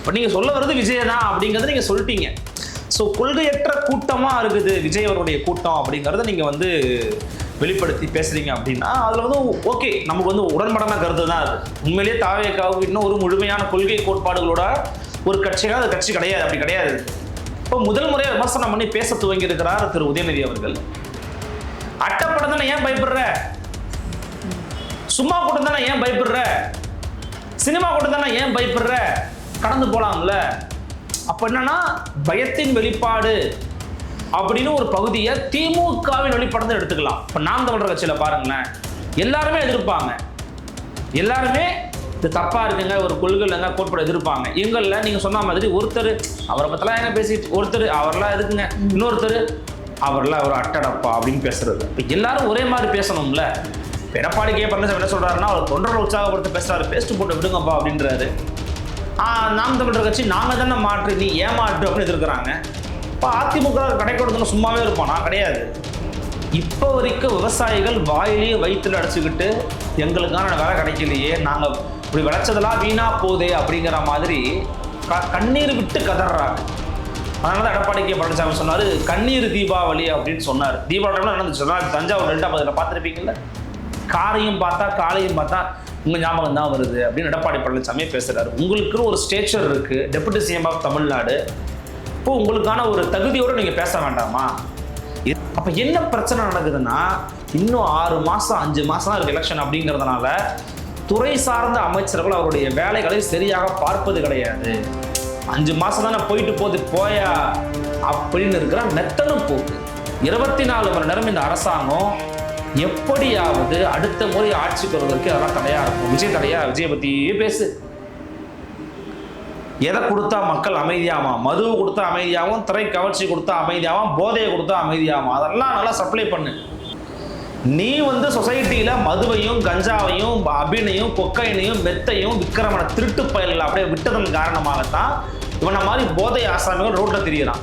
இப்போ நீங்கள் சொல்ல வர்றது விஜய் தான் அப்படிங்கிறத நீங்கள் சொல்லிட்டீங்க. ஸோ கொள்கையற்ற கூட்டமாக இருக்குது விஜய் அவருடைய கூட்டம் அப்படிங்கிறத நீங்கள் வந்து வெளிப்படுத்தி பேசுறீங்க அப்படின்னா அதில் வந்து ஓகே நமக்கு வந்து உடன்படான கருத்து தான் அது. உண்மையிலேயே தாவேக்காவுக்கு இன்னும் ஒரு முழுமையான கொள்கை கோட்பாடுகளோட ஒரு கட்சியாக அது கட்சி கிடையாது அப்படி கிடையாது. இப்போ முதல் முறையாக விமர்சனம் பண்ணி பேச துவங்கி இருக்கிறார் திரு உதயநிதி அவர்கள். அட்டப்படம் தானே ஏன் பயப்படுற? சும்மா கூட்டம் தானே ஏன் பயப்படுற? சினிமா கூட்டம் தானே ஏன் பயப்படுற? கடந்து போகலாம்ல அப்ப என்னன்னா பயத்தின் வெளிப்பாடு அப்படின்னு ஒரு பகுதியை திமுகவின் வெளிப்படத்தை எடுத்துக்கலாம். இப்போ நாம் தமிழர் கட்சியில் பாருங்களேன். எல்லாருமே எதிர்ப்பாங்க. எல்லாருமே இது தப்பா இருக்குங்க ஒரு கொள்கை இல்லைங்க கோட்பாடு எதிர்ப்பாங்க. இவங்களில் நீங்க சொன்ன மாதிரி ஒருத்தர் அவரை பத்தலாம் எங்க பேசிட்டு ஒருத்தர் அவரெல்லாம் எதுக்குங்க இன்னொருத்தர் அவர்லாம் ஒரு அட்டடப்பா அப்படின்னு பேசுறது. இப்போ எல்லாரும் ஒரே மாதிரி பேசணும்ல. எடப்பாடி கே பழனிசாமி என்ன சொல்றாருன்னா அவர் தொண்டரை உற்சாகப்படுத்த பேசுறாரு பேஸ்ட் போட்டு விடுங்கப்பா அப்படின்றாரு. நாம் தமிழர் கட்சி நாங்கள் தானே மாற்று நீ ஏமாற்று அப்படின்னு எதிர்க்கிறாங்க. இப்போ அதிமுக கடை கொடுத்தோன்னு சும்மாவே இருப்பானா கிடையாது. இப்போ வரைக்கும் விவசாயிகள் வாயிலேயே வயிற்றுல அடைச்சிக்கிட்டு எங்களுக்கான வேலை கிடைக்கலையே நாங்கள் இப்படி விளைச்சதெல்லாம் வீணா போதே அப்படிங்கிற மாதிரி க- கண்ணீர் விட்டு கதறாங்க. அதனால தான் எடப்பாடி கே. பழனிசாமி சொன்னார் கண்ணீர் தீபாவளி அப்படின்னு சொன்னார். தீபாவளி நடந்துச்சு. தஞ்சாவூர் ரெண்டாம் அதில் பார்த்துருப்பீங்கல்ல? காரையும் பார்த்தா காலையும் பார்த்தா உங்க ஞாபகம் தான் வருது அப்படின்னு எடப்பாடி பழனிசாமி பேசுறாரு. உங்களுக்குன்னு ஒரு ஸ்டேச்சர் இருக்கு டெபுட்டி சிஎம் ஆஃப் தமிழ்நாடு. இப்போ உங்களுக்கான ஒரு தகுதியோடு நீங்க பேச வேண்டாமா? இது- அப்ப என்ன பிரச்சனை நடக்குதுன்னா இன்னும் ஆறு மாசம் அஞ்சு மாசம் தான் இருக்கு எலெக்ஷன் அப்படிங்கிறதுனால துறை சார்ந்த அமைச்சர்கள் அவருடைய வேலைகளை சரியாக பார்ப்பது கிடையாது. அஞ்சு மாசம் தானே போயிட்டு போது போயா அப்படின்னு இருக்கிற மெத்தனும் போக்கு. இருபத்தி நாலு மணி நேரம் இந்த அரசாங்கம் எப்படியாவது அடுத்த முறை ஆட்சிக்கு வருவதற்கு அதெல்லாம் தடையா இருக்கும். விஜய் தடையா? விஜய் பத்தியே பேசு. எதை கொடுத்தா மக்கள் அமைதியாமா? மது கொடுத்தா அமைதியாகவும் திரை கவர்ச்சி கொடுத்தா அமைதியாகவும் போதையை கொடுத்தா அமைதியாகும் அதெல்லாம் நல்லா சப்ளை பண்ணு. நீ வந்து சொசைட்டியில மதுவையும் கஞ்சாவையும் அபினையும் கொக்கைனையும் மெத்தையும் விக்கிரமன திருட்டு பயல்களை அப்படியே விட்டதன் காரணமாகத்தான் இவனை மாதிரி போதை ஆசாமிகள் ரோட்டில் திரியறான்.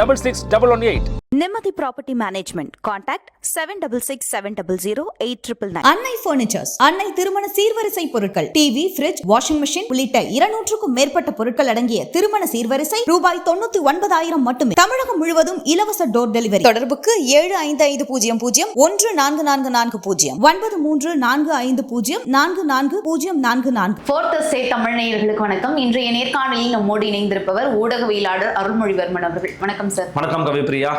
double six double one eight Nimmathi property management contact seven double six seven double zero eight triple nine Annai furnitures Annai திருமண சீர்வரிசை பொருட்கள் டிவி ஃபிரிட்ஜ் வாஷிங் மிஷின் உள்ளிட்ட இருநூற்றுக்கும் மேற்பட்ட பொருட்கள் அடங்கிய திருமண சீர்வரிசை ரூபாய் தொண்ணூத்தி ஒன்பதாயிரம் மட்டுமே. தமிழகம் முழுவதும் இலவச டோர் டெலிவரி தொடர்புக்கு ஏழு ஐந்து ஐந்து பூஜ்ஜியம் பூஜ்ஜியம் ஒன்று நான்கு நான்கு நான்கு பூஜ்ஜியம். ஒன்பது மூன்று நான்கு ஐந்து பூஜ்ஜியம் நான்கு நான்கு பூஜ்ஜியம் நான்கு நான்கு. ஃபோர்த் ஸ்டே தமிழ் நேயர்களுக்கு வணக்கம். இன்றைய நேர்காணலில் நம்மோடு இணைந்திருப்பவர் ஊடகவியலாளர் அருள்மொழிவர்மன் அவர்கள். வணக்கம் சார் வணக்கம் கவிப்பிரியா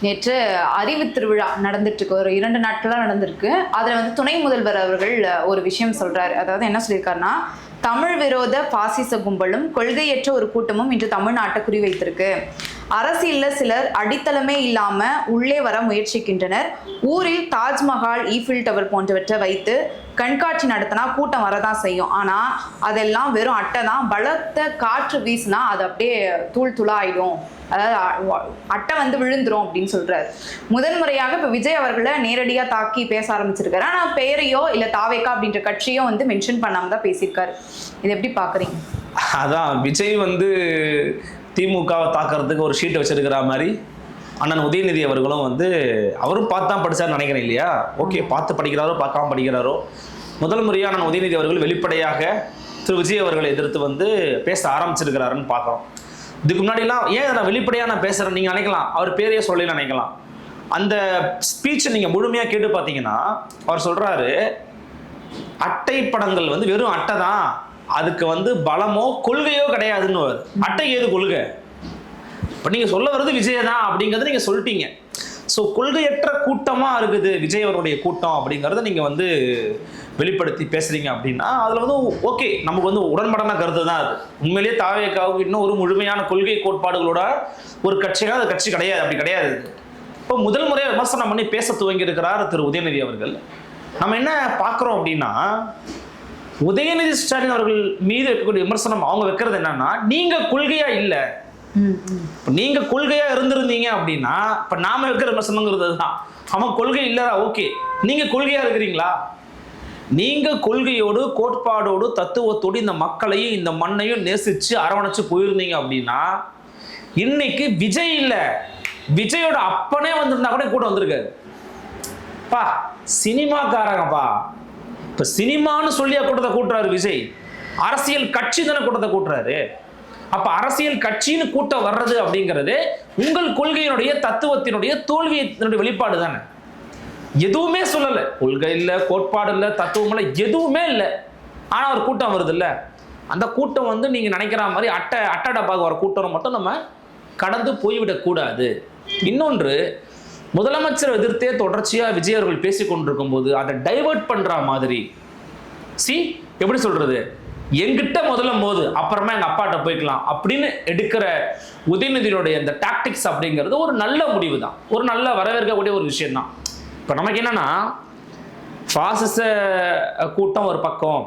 நேற்று அறிவு திருவிழா நடந்துட்டு இருக்கு ஒரு இரண்டு நாட்களா நடந்திருக்கு. அதுல வந்து துணை முதல்வர் அவர்கள் ஒரு விஷயம் சொல்றாரு. அதாவது என்ன சொல்லியிருக்காருன்னா தமிழ் விரோத பாசிச கும்பலும் கொள்கையற்ற ஒரு கூட்டமும் இன்று தமிழ்நாட்டை குறிவைத்திருக்கு. அரசியல்ல சிலர் அடித்தளமே இல்லாம உள்ளே வர முயற்சிக்கின்றனர். ஊரில் தாஜ்மஹால் ஈஃபில் டவர் போன்றவற்றை வைத்து கண்காட்சி நடத்தினா கூட்டம் வரதான் செய்யும். ஆனால் அதெல்லாம் வெறும் அட்டை தான். பலத்த காற்று வீசினா அது அப்படியே தூள் துளாயிடும். அதாவது அட்டை வந்து விழுந்துரும் அப்படின்னு சொல்றாரு. முதல் முறையாக இப்போ விஜய் அவர்களை நேரடியாக தாக்கி பேச ஆரம்பிச்சிருக்காரு. ஆனால் பெயரையோ இல்லை தாவேக்கா அப்படின்ற கட்சியோ வந்து மென்ஷன் பண்ணாம தான் பேசியிருக்காரு. இது எப்படி பார்க்குறீங்க அதான் விஜய் வந்து திமுகவை தாக்குறதுக்கு ஒரு ஷீட் வச்சிருக்கிற மாதிரி அண்ணன் உதயநிதி அவர்களும் வந்து அவரும் பார்த்து தான் படிச்சாருன்னு நினைக்கிறேன் இல்லையா? ஓகே பார்த்து படிக்கிறாரோ பார்க்காம படிக்கிறாரோ? முதல் முறையாக அண்ணன் உதயநிதி அவர்கள் வெளிப்படையாக திரு விஜய் அவர்களை எதிர்த்து வந்து பேச ஆரம்பிச்சிருக்கிறாருன்னு பார்க்குறோம். இதுக்கு முன்னாடிலாம் ஏன் நான் வெளிப்படையாக நான் பேசுகிறேன் நீங்கள் நினைக்கலாம். அவர் பேரையே சொல்லி நினைக்கலாம். அந்த ஸ்பீச்சை நீங்கள் முழுமையாக கேட்டு பார்த்தீங்கன்னா அவர் சொல்கிறாரு அட்டை படங்கள் வந்து வெறும் அட்டை தான். அதுக்கு வந்து பலமோ கொள்கையோ கிடையாதுன்னு அட்டை ஏது கொள்கை? இப்போ நீங்கள் சொல்ல வர்றது விஜய் தான் அப்படிங்கிறத நீங்கள் சொல்லிட்டீங்க. ஸோ கொள்கையற்ற கூட்டமாக இருக்குது விஜய் அவருடைய கூட்டம் அப்படிங்கிறத நீங்கள் வந்து வெளிப்படுத்தி பேசுறீங்க அப்படின்னா அதில் வந்து ஓகே நமக்கு வந்து உடன்படான கருத்து தான் அது. உண்மையிலேயே தாவேக்காவுக்கு இன்னும் ஒரு முழுமையான கொள்கை கோட்பாடுகளோட ஒரு கட்சியாக அது கட்சி கிடையாது அப்படி கிடையாது. இப்போ முதல் முறையாக விமர்சனம் பண்ணி பேச துவங்கி இருக்கிறார் திரு உதயநிதி அவர்கள். நம்ம என்ன பார்க்குறோம் அப்படின்னா உதயநிதி ஸ்டாலின் அவர்கள் மீது இருக்கக்கூடிய விமர்சனம் அவங்க வைக்கிறது என்னன்னா நீங்கள் கொள்கையாக இல்லை இப்போ நீங்கள் கொள்கையாக இருந்திருந்தீங்க அப்படின்னா இப்போ நாம இருக்கிற விமர்சனங்கிறது தான் அவன் கொள்கை இல்லைதா ஓகே. நீங்கள் கொள்கையாக இருக்கிறீங்களா? நீங்கள் கொள்கையோடு கோட்பாடோடு தத்துவத்தோடு இந்த மக்களையும் இந்த மண்ணையும் நேசித்து அரவணைச்சு போயிருந்தீங்க அப்படின்னா இன்னைக்கு விஜய் இல்லை. விஜயோட அப்பனே வந்திருந்தா கூட கூட வந்திருக்காரு. பா சினிமாக்காரங்கப்பா. இப்போ சினிமான்னு சொல்லியா கூட்டத்தை கூட்டுறாரு விஜய். அரசியல் கட்சி தானே கூட்டத்தை கூட்டுறாரு. அப்ப அரசியல் கட்சின்னு கூட்டம் வர்றது அப்படிங்கிறது உங்கள் கொள்கையினுடைய தத்துவத்தினுடைய தோல்வியினுடைய வெளிப்பாடு தானே. எதுவுமே சொல்லல. கொள்கை இல்ல கோட்பாடு இல்ல தத்துவம் இல்ல எதுவுமே இல்லை. ஆனா ஒரு கூட்டம் வருது இல்ல அந்த கூட்டம் வந்து நீங்க நினைக்கிற மாதிரி அட்டை அட்டை டப்பாக்கு வர கூட்டம் மட்டும் நம்ம கடந்து போய்விடக் கூடாது. இன்னொன்று முதலமைச்சர் எதிர்த்தே தொடர்ச்சியா விஜய் அவர்கள் பேசிக் கொண்டிருக்கும் போது அதை டைவர்ட் பண்ற மாதிரி. சி எப்படி சொல்றது? என்கிட்ட முதல்ல போது அப்புறமா எங்கள் அப்பாட்ட போய்க்கலாம் அப்படின்னு எடுக்கிற உதயநிதியினுடைய இந்த டாக்டிக்ஸ் அப்படிங்கிறது ஒரு நல்ல முடிவு தான் ஒரு நல்ல வரவேற்கக்கூடிய ஒரு விஷயம் தான் இப்போ நமக்கு என்னன்னா பாசிச கூட்டம் ஒரு பக்கம்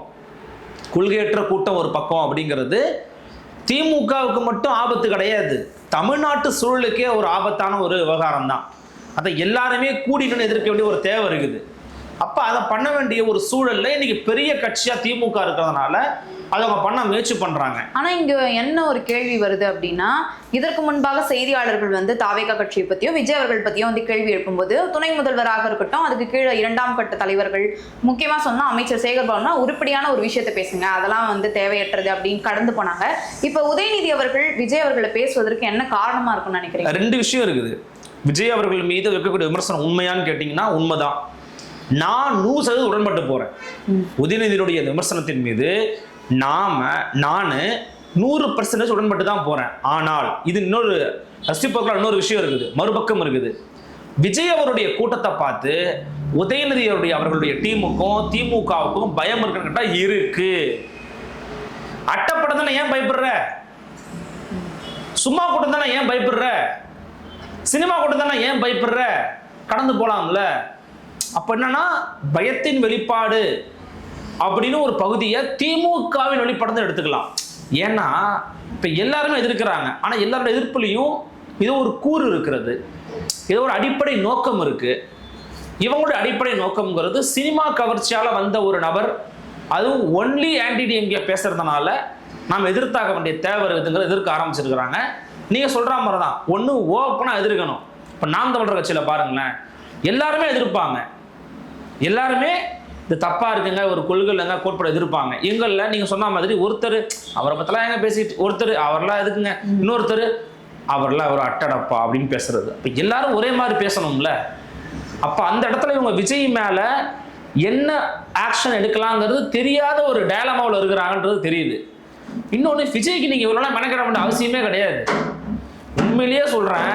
கொள்கையற்ற கூட்டம் ஒரு பக்கம் அப்படிங்கிறது திமுகவுக்கு மட்டும் ஆபத்து கிடையாது. தமிழ்நாட்டு சூழலுக்கே ஒரு ஆபத்தான ஒரு விவகாரம் தான் அதை எல்லாருமே கூடிட்டு எதிர்க்க வேண்டிய ஒரு தேவை இருக்குது. அப்போ அதை பண்ண வேண்டிய ஒரு சூழல்ல இன்னைக்கு பெரிய கட்சியா திமுக இருக்கிறதுனால அதை அவங்க பண்ண முயற்சி பண்றாங்க. ஆனா இங்க என்ன ஒரு கேள்வி வருது அப்படின்னா இதற்கு முன்பாக செய்தியாளர்கள் வந்து தாவேகா கட்சியை பத்தியோ விஜய் அவர்கள் பத்தியோ வந்து கேள்வி எழுப்பும்போது துணை முதல்வராக இருக்கட்டும் அதுக்கு கீழே இரண்டாம் கட்ட தலைவர்கள் முக்கியமா சொன்னா அமைச்சர் சேகர் பாபுனா உருப்படியான ஒரு விஷயத்தை பேசுங்க. அதெல்லாம் வந்து தேவையற்றது அப்படின்னு கடந்து போனாங்க. இப்ப உதயநிதி அவர்கள் விஜய் அவர்களை பேசுவதற்கு என்ன காரணமா இருக்கும்னு நினைக்கிறீங்க? ரெண்டு விஷயம் இருக்குது. விஜய் அவர்கள் மீது வைக்கக்கூடிய விமர்சனம் உண்மையான்னு கேட்டிங்கன்னா உண்மைதான். நான் நூறு சதவீதம் உடன்பட்டு போறேன். உதயநிதியுடைய விமர்சனத்தின் மீது நாம நான் நூறு பர்சன்டேஜ் உடன்பட்டு தான் போறேன். ஆனால் இது இன்னொரு ரசிப்போக்கில் இன்னொரு விஷயம் இருக்குது. மறுபக்கம் இருக்குது. விஜய் அவருடைய கூட்டத்தை பார்த்து உதயநிதி அவருடைய அவர்களுடைய டீமுக்கும் திமுகவுக்கும் பயம் கேட்டா இருக்கு. அட்டப்படம் தானே ஏன் பயப்படுற? சும்மா கூட்டம் தானே ஏன் பயப்படுற? சினிமா கூட்டம் தானே ஏன் பயப்படுற? கடந்து போலாம்ல. அப்ப என்னன்னா பயத்தின் வெளிப்பாடு அப்படின்னு ஒரு பகுதியை திமுகவின் வெளிப்படத்தை எடுத்துக்கலாம். ஏன்னா இப்ப எல்லாருமே எதிர்க்கிறாங்க. ஆனா எல்லாரோட எதிர்ப்புலையும் ஏதோ ஒரு கூறு இருக்கிறது. ஏதோ ஒரு அடிப்படை நோக்கம் இருக்கு. இவங்களுடைய அடிப்படை நோக்கம்ங்கிறது சினிமா கவர்ச்சியால வந்த ஒரு நபர். அதுவும் ஒன்லி ஆன்டிடிஎம்கே பேசுறதுனால நாம் எதிர்த்தாக வேண்டிய தேவை இருக்குதுங்கிறத எதிர்க்க ஆரம்பிச்சிருக்கிறாங்க. நீங்க சொல்ற மாதிரி தான் ஒன்று ஓப்பனா எதிர்க்கணும். இப்போ நாம் தமிழர் கட்சியில பாருங்களேன். எல்லாருமே எதிர்ப்பாங்க. எல்லாருமே இது தப்பா இருக்குங்க ஒரு கொள்கை இல்லைங்க கோட்பாடு எதிர்ப்பாங்க. எங்களில் நீங்க சொன்ன மாதிரி ஒருத்தர் அவரை பத்தலாம் எங்க பேசிட்டு ஒருத்தர் அவரெல்லாம் எதுக்குங்க இன்னொருத்தர் அவரெல்லாம் ஒரு அட்டடப்பா அப்படின்னு பேசுறது. அப்ப எல்லாரும் ஒரே மாதிரி பேசணும்ல. அப்ப அந்த இடத்துல இவங்க விஜய் மேல என்ன ஆக்ஷன் எடுக்கலாங்கிறது தெரியாத ஒரு டயலமாவில் இருக்கிறாங்கன்றது தெரியுது. இன்னொன்று விஜய்க்கு நீங்க இவ்வளோ மெனக்கிட வேண்டிய அவசியமே கிடையாது. உண்மையிலேயே சொல்றேன்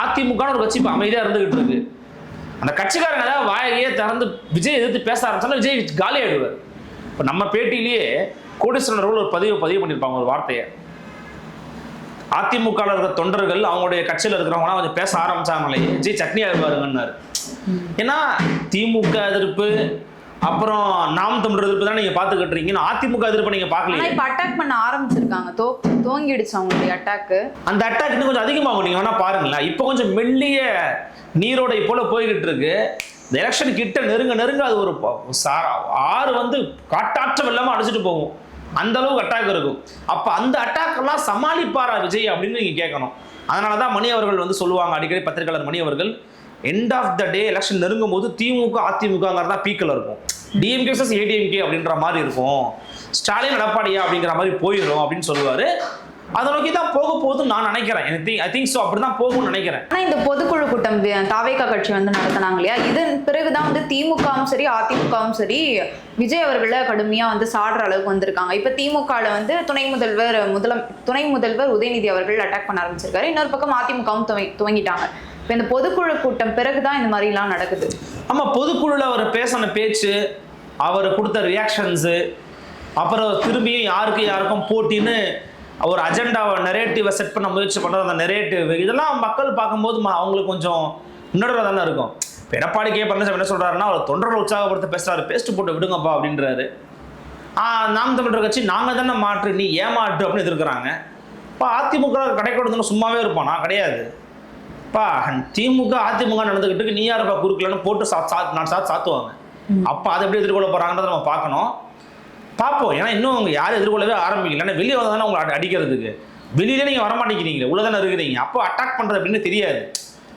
அதிமுக ஒரு கட்சி இப்போ அமைதியாக இருந்துகிட்டு இருக்கு. அந்த கட்சிக்காரங்க ஏதாவது வாயையே திறந்து விஜய் எதிர்த்து பேச ஆரம்பிச்சாலும் விஜய் காலி ஆயிடுவார் இப்போ நம்ம பேட்டியிலேயே கோடீஸ்வரன் ஒரு பதிவு பதிவு பண்ணியிருப்பாங்க ஒரு வார்த்தையை. அதிமுக இருக்கிற தொண்டர்கள் அவங்களுடைய கட்சியில் இருக்கிறவங்களாம் கொஞ்சம் பேச ஆரம்பிச்சாங்களே விஜய் சட்னி ஆயிடுவாருங்கன்னாரு ஏன்னா திமுக எதிர்ப்பு அப்புறம் நாம் தமிழர் எதிர்ப்பு தான் நீங்க பாத்துக்கிட்டு இருக்கீங்க அதிமுக எதிர்ப்பு நீங்க ஆனா பாக்கலையே இப்ப அட்டாக் பண்ண ஆரம்பிச்சிருக்காங்க. தோ துவங்கிடுச்சு அவங்களுடைய அட்டாக்கு அந்த அட்டாக் இன்னும் கொஞ்சம் அதிகமாகும் நீங்க வேணா பாருங்களேன். இப்போ கொஞ்சம் மெல்லிய நீரோடை போல போய்கிட்டு இருக்கு. இந்த எலெக்ஷன் கிட்ட நெருங்க நெருங்க அது ஒரு ஆறு வந்து காட்டாற்ற வெள்ளமா அடிச்சுட்டு போகும். அந்த அளவுக்கு அட்டாக் இருக்கும். அப்ப அந்த அட்டாக் எல்லாம் சமாளிப்பாரா விஜய் அப்படின்னு நீங்க கேட்கணும். அதனால தான் மணி அவர்கள் வந்து சொல்லுவாங்க. அடிக்கடி பத்திரிகையாளர் மணி அவர்கள் end of the day election நெருங்கும் போது திமுக அதிமுகங்கிறது தான் பீக்கில் இருக்கும். டிஎம்கே vs ஏடிஎம்கே அப்படின்ற மாதிரி இருக்கும். ஸ்டாலின் எடப்பாடியா அப்படிங்கிற மாதிரி போயிடும் அப்படின்னு சொல்லுவார். அதை நோக்கி தான் போக போகுதுன்னு நான் நினைக்கிறேன். எனக்கு ஐ திங்க் ஸோ அப்படி தான் போகும்னு நினைக்கிறேன். ஆனால் இந்த பொதுக்குழு கூட்டம் வி- தாவேகா கட்சி வந்து நடத்தினாங்க இல்லையா? இதன் பிறகுதான் வந்து திமுகவும் சரி அதிமுகவும் சரி விஜய் அவர்களை கடுமையாக வந்து சாடுற அளவுக்கு வந்திருக்காங்க. இப்போ திமுகவில் வந்து துணை முதல்வர் முதலம் துணை முதல்வர் உதயநிதி அவர்கள் அட்டாக் பண்ண ஆரம்பிச்சிருக்காரு. இன்னொரு பக்கம் அதிமுகவும் துவங்கிட்டாங்க. இப்போ இந்த பொதுக்குழு கூட்டம் பிறகுதான் இந்த மாதிரிலாம் நடக்குது. ஆமாம் பொதுக்குழுல அவர் பேசின பேச்சு அவர் கொடுத்த ரியாக்ஷன்ஸு அப்புறம் திரும்பியும் யாருக்கு யாருக்கும் போட்டின்னு ஒரு அஜெண்டாவை நெரேட்டிவை செட் பண்ண முயற்சி பண்ணுறது அந்த நெரேட்டிவ் இதெல்லாம் மக்கள் பார்க்கும்போது அவங்களுக்கு கொஞ்சம் முன்னேற தானே இருக்கும். இப்போ எடப்பாடி கே. பழனிசாமி என்ன சொல்கிறாருன்னா அவர் தொண்டர்களை உற்சாகப்படுத்த பேசுகிறாரு பேஸ்ட் போட்டு விடுங்கப்பா அப்படின்றாரு. நாம் தமிழர் கட்சி நாங்கள் தானே மாற்று நீ ஏமாற்று அப்படின்னு எதிர்க்கிறாங்க. இப்போ அதிமுக கடை கொடுத்தோன்னு சும்மாவே இருப்பானா கிடையாது. பா திமுக அதிமுக நடந்துகிட்டு இருக்கு, நீ யாருப்பா குறுக்கலன்னு போட்டு சா சா நான் சாத்து சாத்துவாங்க. அப்போ அதை எப்படி எதிர்கொள்ள போறாங்கன்றத நம்ம பார்க்கணும். பார்ப்போம். ஏன்னா இன்னும் அவங்க யாரும் எதிர்கொள்ளவே ஆரம்பிக்கல. ஏன்னா வெளியே வந்தால் உங்களை அடி- அடிக்கிறதுக்கு. வெளியிலே நீங்கள் வரமாட்டேங்கிறீங்க உள்ள தானே இருக்கிறீங்க. அப்போ அட்டாக் பண்ணுறது அப்படின்னு தெரியாது.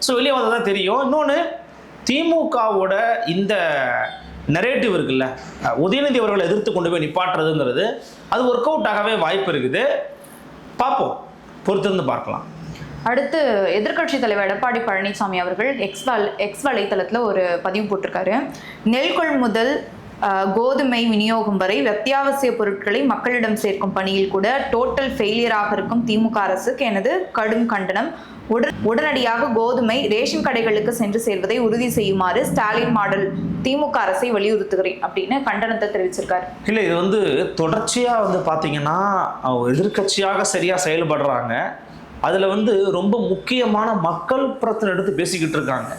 ஸோ வெளியே வந்தால் தான் தெரியும். இன்னொன்று திமுகவோட இந்த நரேட்டிவ் இருக்குல்ல உதயநிதி அவர்களை எதிர்த்து கொண்டு போய் நிப்பாட்டுறதுங்கிறது அது ஒர்க் அவுட் ஆகவே வாய்ப்பு இருக்குது. பார்ப்போம். பொறுத்திருந்து பார்க்கலாம். அடுத்து எதிர்க்கட்சி தலைவர் எடப்பாடி பழனிசாமி அவர்கள் எக்ஸ் வல் எக்ஸ் வலைத்தளத்தில் ஒரு பதிவு போட்டிருக்காரு. நெல் கொள்முதல் கோதுமை விநியோகம் வரை அத்தியாவசிய பொருட்களை மக்களிடம் சேர்க்கும் பணியில் கூட டோட்டல் ஃபெயிலியராக இருக்கும் திமுக அரசுக்கு எனது கடும் கண்டனம். உடன் உடனடியாக கோதுமை ரேஷன் கடைகளுக்கு சென்று சேர்வதை உறுதி செய்யுமாறு ஸ்டாலின் மாடல் திமுக அரசை வலியுறுத்துகிறேன் அப்படின்னு கண்டனத்தை தெரிவிச்சிருக்காரு. இல்லை இது வந்து தொடர்ச்சியாக வந்து பார்த்தீங்கன்னா எதிர்கட்சியாக எதிர்க்கட்சியாக சரியாக செயல்படுறாங்க. அதில் வந்து ரொம்ப முக்கியமான மக்கள் பிரச்சனை எடுத்து பேசிக்கிட்டு இருக்காங்க.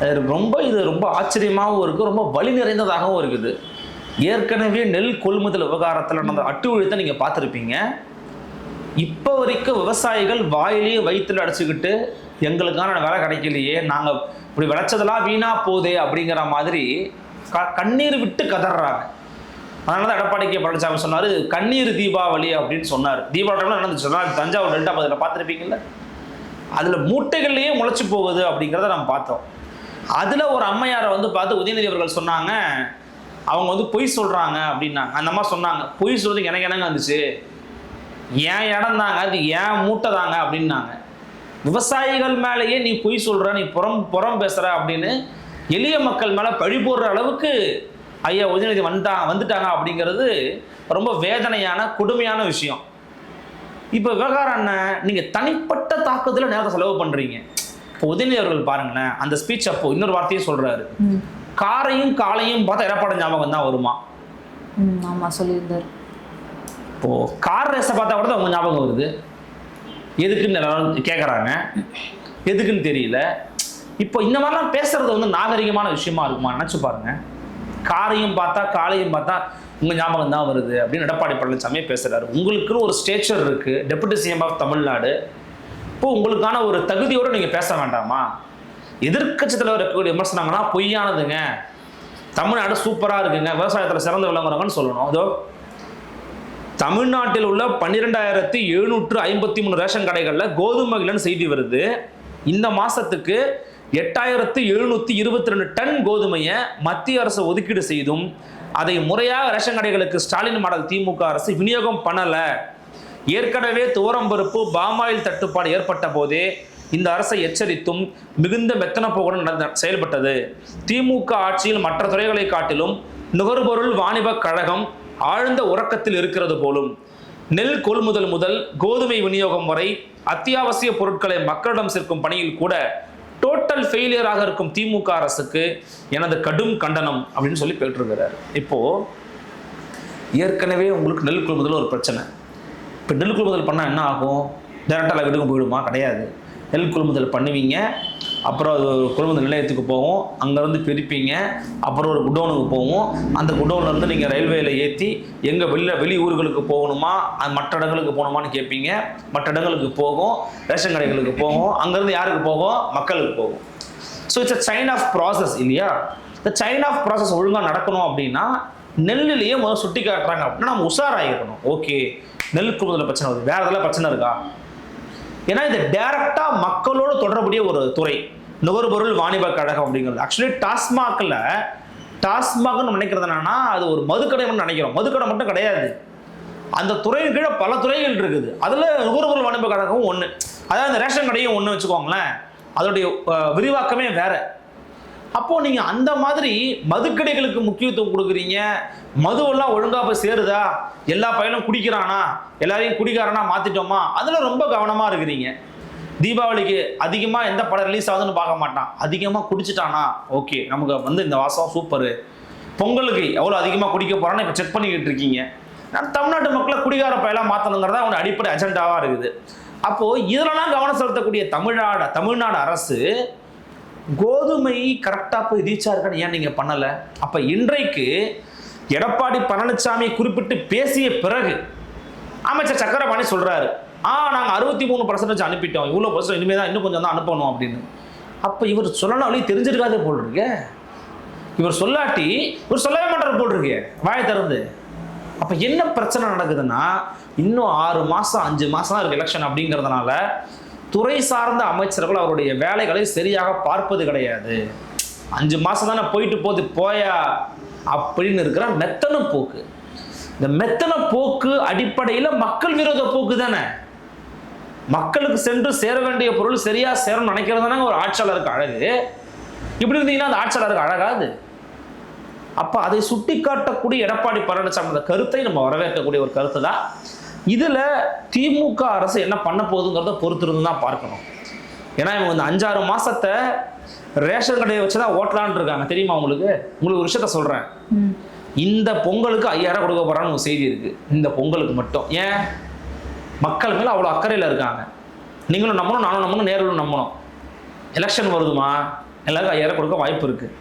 அது ரொம்ப இது ரொம்ப ஆச்சரியமாகவும் இருக்குது ரொம்ப வழி நிறைந்ததாகவும் இருக்குது. ஏற்கனவே நெல் கொள்முதல் விவகாரத்தில் நடந்த அட்டுழியத்தை நீங்கள் பார்த்துருப்பீங்க. இப்போ வரைக்கும் விவசாயிகள் வாயிலேயே வயிற்றில் அடைச்சிக்கிட்டு எங்களுக்கான வேலை கிடைக்கலையே நாங்கள் இப்படி விளைச்சதெல்லாம் வீணாக போதே அப்படிங்கிற மாதிரி க கண்ணீர் விட்டு கதறாங்க அதனால தான் எடப்பாடி கே பழனிசாமி சொன்னார் கண்ணீர் தீபாவளி அப்படின்னு சொன்னார். தீபாவளி டைம்ல நடந்துச்சு சொன்னார் தஞ்சாவூர் டெல்டா பதில் பார்த்துருப்பீங்கல்ல? அதில் மூட்டைகள்லேயே முளைச்சி போகுது அப்படிங்கிறத நம்ம பார்த்தோம். அதில் ஒரு அம்மையாரை வந்து பார்த்து உதயநிதி அவர்கள் சொன்னாங்க அவங்க வந்து பொய் சொல்கிறாங்க அப்படின்னாங்க. அந்த அம்மா சொன்னாங்க பொய் சொல்கிறதுக்கு எனக்கு என்னங்க வந்துச்சு? ஏன் இடம் தாங்க? அது ஏன் மூட்டை தாங்க? அப்படின்னாங்க. விவசாயிகள் மேலேயே நீ பொய் சொல்கிற நீ புறம் புறம் பேசுகிற அப்படின்னு எளிய மக்கள் மேலே பழி போடுற அளவுக்கு ஐயா உதயநிதி வந்தா வந்துட்டாங்க அப்படிங்கிறது ரொம்ப வேதனையான கொடுமையான விஷயம். இப்போ விவகாரம் என்ன? நீங்கள் தனிப்பட்ட தாக்குதல நேரத்தை செலவு பண்ணுறீங்க இப்போ உதயநிதி அவர்கள் பாருங்களேன் அந்த ஸ்பீச் அப்போ இன்னொரு வார்த்தையும் சொல்றாரு. காரையும் காலையும் பார்த்தா எடப்பாடி ஞாபகம் தான் வருமா? ஆமாம் சொல்லியிருந்தார். இப்போ கார் ரேஸை பார்த்தா கூட தான் அவங்க ஞாபகம் வருது. எதுக்குன்னு எல்லாரும் கேட்குறாங்க எதுக்குன்னு தெரியல. இப்போ இந்த மாதிரிலாம் பேசுறது வந்து நாகரிகமான விஷயமா இருக்குமா? நினச்சி பாருங்க. காரையும் பார்த்தா காலையும் பார்த்தா உங்க ஞாபகம் தான் வருது அப்படின்னு எடப்பாடி பழனிசாமி பேசுறாரு. உங்களுக்குன்னு ஒரு ஸ்டேச்சர் இருக்கு டெபுட்டி சிஎம் ஆஃப் தமிழ்நாடு. இப்போ உங்களுக்கான ஒரு தகுதியோடு நீங்க பேச வேண்டாமா? எதிர்க்கட்சி தலைவர் இருக்கக்கூடிய விமர்சனங்கன்னா பொய்யானதுங்க. தமிழ்நாடு சூப்பரா இருக்குங்க. விவசாயத்துல சிறந்து விளங்குறவங்கன்னு சொல்லணும். அதோ தமிழ்நாட்டில் உள்ள பன்னிரெண்டாயிரத்தி எழுநூற்று ஐம்பத்தி மூணு ரேஷன் கடைகளில் கோதுமைகள்னு செய்தி வருது. இந்த மாசத்துக்கு எட்டாயிரத்து எழுநூற்றி இருபத்தி ரெண்டு டன் கோதுமையை மத்திய அரசு ஒதுக்கீடு செய்தும் அதை முறையாக ரேஷன் கடைகளுக்கு ஸ்டாலின் மாடல் திமுக அரசு விநியோகம் பண்ணலை. ஏற்கனவே துவரம்பருப்பு பாமாயில் தட்டுப்பாடு ஏற்பட்ட போதே இந்த அரசை எச்சரித்தும் மிகுந்த மெத்தன போகுடன் நடந்த செயல்பட்டது. திமுக ஆட்சியில் மற்ற துறைகளை காட்டிலும் நுகர்பொருள் வாணிபக் கழகம் ஆழ்ந்த உறக்கத்தில் இருக்கிறது போலும் நெல் கொள்முதல் முதல் கோதுமை விநியோகம் வரை அத்தியாவசிய பொருட்களை மக்களிடம் சேர்க்கும் பணியில் கூட டோட்டல் ஃபெயிலியராக இருக்கும் திமுக அரசுக்கு எனது கடும் கண்டனம் அப்படின்னு சொல்லி கேட்டிருக்கிறார். இப்போ ஏற்கனவே உங்களுக்கு நெல் கொள்முதல் ஒரு பிரச்சனை. இப்போ நெல் கொள்முதல் பண்ணால் என்ன ஆகும்? டேரெக்டாக வீட்டுக்கும் போயிடுமா? கிடையாது. நெல் கொள்முதல் பண்ணுவீங்க. அப்புறம் அது ஒரு கொள்முதல் நிலையத்துக்கு போவோம் அங்கேருந்து பிரிப்பீங்க. அப்புறம் ஒரு குடோனுக்கு போவோம் அந்த குடோன்லேருந்து நீங்கள் ரயில்வேயில் ஏற்றி எங்கே வெளில வெளி ஊர்களுக்கு போகணுமா? அது மற்ற இடங்களுக்கு போகணுமான்னு கேட்பீங்க மற்ற இடங்களுக்கு போகும். ரேஷன் கடைகளுக்கு போகும். அங்கேருந்து யாருக்கு போகும்? மக்களுக்கு போகும். So it's a sign off process இல்லையா? இந்த சைன் ஆஃப் ப்ராசஸ் ஒழுங்காக நடக்கணும் அப்படின்னா நெல்லுலேயே முதல்ல சுட்டி காட்டுறாங்க அப்படின்னா நம்ம உஷாராகிருக்கணும் ஓகே நெல் கொள்முதல் பிரச்சனை வருது. வேறு எதெல்லாம் பிரச்சனை இருக்கா? ஏன்னா இது டைரக்டாக மக்களோடு தொடர்புடைய ஒரு துறை. நுகர்பொருள் வாணிப கழகம் அப்படிங்கிறது. ஆக்சுவலி டாஸ்மாகில் டாஸ்மாக்னு நினைக்கிறது என்னன்னா அது ஒரு மதுக்கடைன்னு நினைக்கிறோம். மதுக்கடை மட்டும் கிடையாது. அந்த துறையின் கீழே பல துறைகள் இருக்குது. அதில் நுகர்பொருள் வாணிப கழகம் ஒன்று அதாவது அந்த ரேஷன் கடையும் ஒன்று வச்சுக்கோங்களேன். அதோடைய விரிவாக்கமே வேறு. அப்போ நீங்க அந்த மாதிரி மதுக்கடைகளுக்கு முக்கியத்துவம் கொடுக்குறீங்க. மதுவெல்லாம் ஒழுங்கா போய் சேருதா? எல்லா பையனும் குடிக்கிறானா? எல்லாரையும் குடிக்காரனா மாத்திட்டோமா? அதுல ரொம்ப கவனமா இருக்கிறீங்க. தீபாவளிக்கு அதிகமா எந்த படம் ரிலீஸ் ஆகுதுன்னு பார்க்க மாட்டான். அதிகமா குடிச்சிட்டானா? ஓகே நமக்கு வந்து இந்த வாசம் சூப்பரு பொங்கலுக்கு எவ்வளோ அதிகமாக குடிக்க போறான்னு இப்போ செக் பண்ணிக்கிட்டு இருக்கீங்க. நான் தமிழ்நாட்டு மக்களை குடிகார பயலாக மாற்றணுங்கிறதா அவனோட அடிப்படை அஜெண்டாவாக இருக்குது. அப்போ இதெல்லாம் கவனம் செலுத்தக்கூடிய தமிழ்நாடு தமிழ்நாடு அரசு கோதுமை கரெக்டாக போய் ரீச் ஆயிருக்கான்னு ஏன் நீங்கள் பண்ணலை? அப்போ இன்றைக்கு எடப்பாடி பழனிசாமி குறிப்பிட்டு பேசிய பிறகு அமைச்சர் சக்கரபாணி சொல்கிறாரு ஆ நாங்கள் அறுபத்தி மூணு பர்சன்டேஜ் அனுப்பிட்டோம். இவ்வளோ பர்சன்ட் இனிமேல் தான் இன்னும் கொஞ்சம் தான் அனுப்பணும் அப்படின்னு. அப்போ இவர் சொல்லணும் வழி தெரிஞ்சிருக்காதே போல் இருக்கு இவர் சொல்லாட்டி இவர் சொல்லவே மாட்டார் போல் இருக்கு வாயை திறந்து. அப்போ என்ன பிரச்சனை நடக்குதுன்னா இன்னும் ஆறு மாதம் அஞ்சு மாதம் தான் இருக்குது எலெக்ஷன் அப்படிங்கிறதுனால துறை சார்ந்த அமைச்சர்கள் அவருடைய வேலைகளை சரியாக பார்ப்பது கிடையாது. அஞ்சு மாதம் தானே போயிட்டு போகுது போயா? அப்படின்னு இருக்கிற மெத்தன போக்கு. இந்த மெத்தன போக்கு அடிப்படையில் மக்கள் விரோத போக்கு தானே. மக்களுக்கு சென்று சேர வேண்டிய பொருள் சரியாக சேரணும்னு நினைக்கிறது தானே ஒரு ஆட்சியாளருக்கு அழகு. இப்படி இருந்தீங்கன்னா அந்த ஆட்சியாளருக்கு அழகாது. அப்போ அதை சுட்டி காட்டக்கூடிய எடப்பாடி பழனிசாமி அந்த கருத்தை நம்ம வரவேற்கக்கூடிய ஒரு கருத்து தான் இதுல திமுக அரசு என்ன பண்ண போகுதுங்கிறத பொறுத்திருந்து தான் பார்க்கணும். ஏன்னா இவங்க இந்த அஞ்சாறு மாசத்தை ரேஷன் கடையை வச்சு தான் ஓட்டலான் இருக்காங்க. தெரியுமா உங்களுக்கு? உங்களுக்கு ஒரு விஷயத்த சொல்றேன். ம். இந்த பொங்கலுக்கு ஐயாயிரம் கொடுக்க போறான்னு ஒரு செய்தி இருக்கு. இந்த பொங்கலுக்கு மட்டும். ஏன்? மக்கள் மேல அவ்வளோ அக்கறையில் இருக்காங்க. நீங்களும் நம்பணும் நானும் நம்பணும் நேர்களும் நம்பணும். எலெக்ஷன் வருதுமா? எல்லாருக்கும் ஐயாயிரம் கொடுக்க வாய்ப்பு இருக்கு.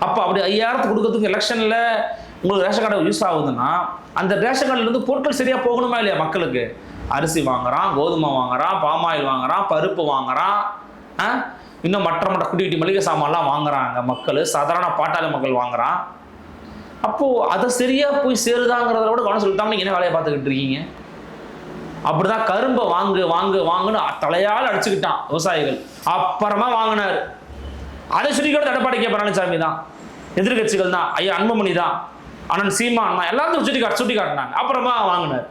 அப்போ அப்படி ஐயாயிரத்து கொடுக்கறதுக்கு எலெக்ஷனில் உங்களுக்கு ரேஷன் கார்டு யூஸ் ஆகுதுன்னா அந்த ரேஷன் கார்டுலேருந்து பொருட்கள் சரியாக போகணுமா இல்லையா மக்களுக்கு? அரிசி வாங்குறான் கோதுமை வாங்குறான் பாமாயில் வாங்குறான் பருப்பு வாங்குறான் ஆ? இன்னும் மற்ற மற்ற குட்டி குட்டி மளிகை சாமான்லாம் வாங்குறாங்க மக்கள். சாதாரண பாட்டாளி மக்கள் வாங்குறான். அப்போது அதை சரியாக போய் சேருதாங்கிறத விட கவனம் செலுத்தாமல் நீங்கள் என்ன வேலையை பார்த்துக்கிட்டு இருக்கீங்க? அப்படிதான் கரும்பை வாங்கு வாங்கு வாங்குன்னு தலையால் அடிச்சுக்கிட்டான் விவசாயிகள். அப்புறமா வாங்கினார். அதை சொல்லி கூட தடப்பாடி கே பழனிசாமி தான் எதிர்கட்சிகள் தான் ஐயா அன்புமணி தான் அண்ணன் சீமான் எல்லாத்தையும் சுட்டி காட்டு சுட்டி காட்டினாங்க. அப்புறமா வாங்கினார்.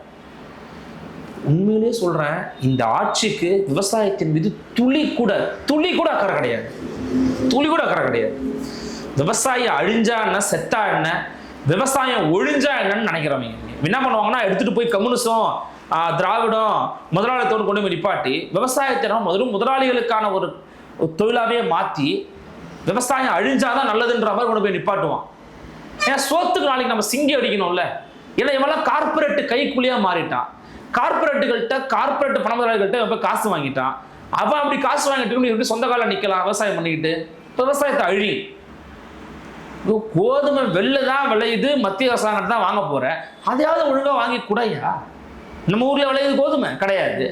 உண்மையிலேயே சொல்றேன் இந்த ஆட்சிக்கு விவசாயத்தின் மீது துளி கூட துளி கூட அக்கறை கிடையாது. துளி கூட அக்கறை கிடையாது. விவசாயி அழிஞ்சா என்ன செத்தா என்ன விவசாயம் ஒழிஞ்சா என்னன்னு நினைக்கிறவங்க என்ன பண்ணுவாங்கன்னா எடுத்துட்டு போய் கம்யூனிசம் ஆஹ், திராவிடம் முதலாளித்தோடு கொண்டு போய் நிப்பாட்டி விவசாயத்தை முதலும் முதலாளிகளுக்கான ஒரு ஒரு தொழிலாவே மாத்தி விவசாயம் அழிஞ்சாதான் நல்லதுன்ற மாதிரி கொண்டு போய் நிப்பாட்டுவான். ஏன் சோத்துக்கு நாளைக்கு நம்ம சிங்கி அடிக்கணும்ல? ஏன்னா இவெல்லாம் கார்பரேட் கைக்குழியாக மாறிட்டான். கார்பரேட்டுகள்கிட்ட கார்பரேட் பண இப்போ காசு வாங்கிட்டான். அவன் அப்படி காசு வாங்கிட்டு எப்படி சொந்த காலம் நிற்கலாம் விவசாயம் பண்ணிக்கிட்டு? விவசாயத்தை அழி. கோதுமை வெள்ளை தான் விளையுது மத்திய அரசாங்கம் தான் வாங்க போகிறேன் அதையாவது ஒழுங்காக வாங்கி கூடயா? நம்ம ஊரில் விளையுது கோதுமை? கிடையாது.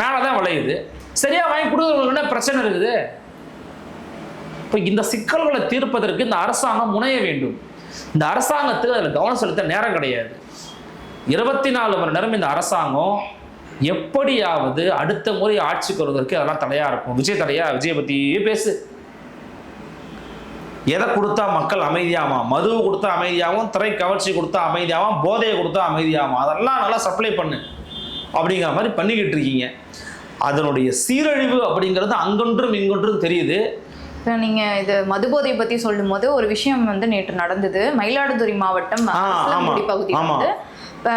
மேலே தான் விளையுது. சரியாக வாங்கி கொடுக்குறவங்களுக்கு என்ன பிரச்சனை இருக்குது? இப்போ இந்த சிக்கல்களை தீர்ப்பதற்கு இந்த அரசாங்கம் முனைய வேண்டும். இந்த அரசாங்கத்துக்கு அதில் கவனம் செலுத்த நேரம் கிடையாது. இருபத்தி நாலு மணி நேரம் இந்த அரசாங்கம் எப்படியாவது அடுத்த முறை ஆட்சிக்கு வருவதற்கு அதெல்லாம் தடையா இருக்கும். விஜய் தடையா? விஜய் பத்தியே பேசு. எதை கொடுத்தா மக்கள் அமைதியாகும் மதுவு கொடுத்தா அமைதியாகவும் திரை கவர்ச்சி கொடுத்தா அமைதியாகவும் போதையை கொடுத்தா அமைதியாகும் அதெல்லாம் நல்லா சப்ளை பண்ணு. அப்படிங்கிற மாதிரி பண்ணிக்கிட்டு இருக்கீங்க. அதனுடைய சீரழிவு அப்படிங்கிறது அங்கொன்றும் இங்கொன்றும் தெரியுது. இப்ப நீங்க இது மதுபோதை பத்தி சொல்லும் போது ஒரு விஷயம் வந்து நேற்று நடந்தது மயிலாடுதுறை மாவட்டம் ஆமா. வந்து